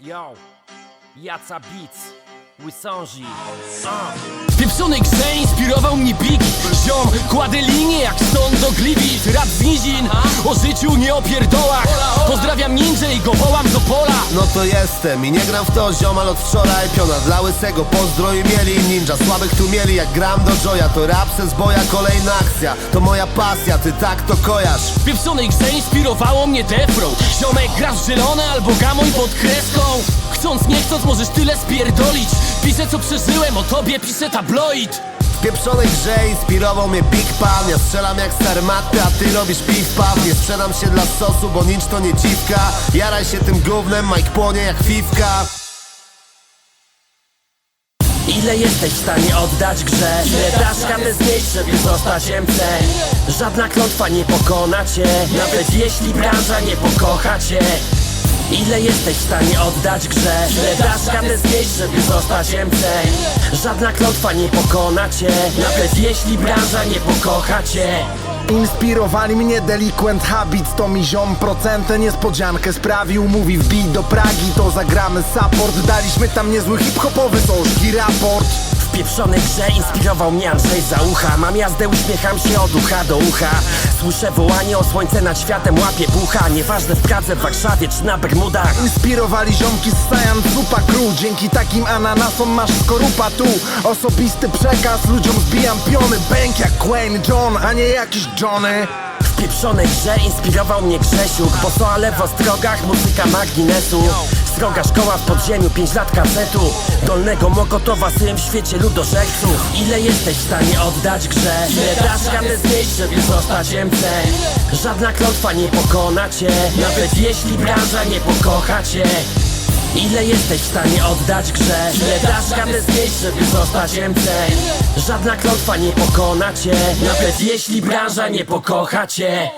Yo, Jaca Beats, Łysążi uh. Pieprzony grze inspirował mnie Big Ziom, kładę linię jak stąd do Gliwic. Rap z nizin, o życiu nie o pierdołach Pozdrawiam ninja i go wołam do pola. No to jestem i nie gram w to ziomal od wczoraj Piona dla łysego. Pozdro i mieli ninja Słabych tu mieli. Jak gram do joya To rap se zboja kolejna akcja. To moja pasja, ty tak to kojarz. W pieprzonej grze inspirowało mnie Defro. Ziomek grasz zielone albo gamoń pod kreską Chcąc nie chcąc możesz tyle spierdolić. Piszę co przeżyłem, o tobie piszę tabloid. W pieprzonej grze inspirował mnie Big Pan. Ja strzelam jak sarmaty, a ty robisz piw paw Nie sprzedam się dla sosu, bo nicz to nie dziwka. Jaraj się tym gównem, Mike płonie jak fifka. Ile jesteś w stanie oddać grze? Ile dasz każdy znieść, żeby zostać MC? Żadna klątwa nie pokona cię. Nawet jeśli branża nie pokocha cię Ile jesteś w stanie oddać grze? Ile dasz każdy znieść, żeby zostać MC? Żadna klątwa nie pokona cię. Nawet jeśli branża nie pokocha cię. Inspirowali mnie Delinquent Habits To mi ziom procentę niespodziankę sprawił. Mówi wbij do Pragi to zagramy support. Daliśmy tam niezły hip-hopowy sożki raport W pieprzonej grze inspirował mnie Andrzej Zaucha Mam jazdę, uśmiecham się od ucha do ucha. Słyszę wołanie o słońce nad światem, łapię bucha. Nieważne w Pradze, w Warszawie czy na Bermudach. Inspirowali ziomki z Science Supa Crew. Dzięki takim ananasom masz skorupa tu. Osobisty przekaz, ludziom zbijam piony. Bęk jak Queen John, a nie jakiś Johnny. W pieprzonej grze inspirował mnie Grzesiuk Bo co ale w ostrogach muzyka magnesu Sroga szkoła w podziemiu, 5 lat kasetu Dolnego Mokotowa, syn w świecie ludożerców Ile jesteś w stanie oddać grze? Ile dasz każdy znieść, żeby zostać MC? Żadna klątwa nie pokona cię Nawet jeśli branża nie pokocha cię Ile jesteś w stanie oddać grze? Ile dasz każdy znieść, żeby zostać MC? Żadna klątwa nie pokona cię Nawet jeśli branża nie pokocha cię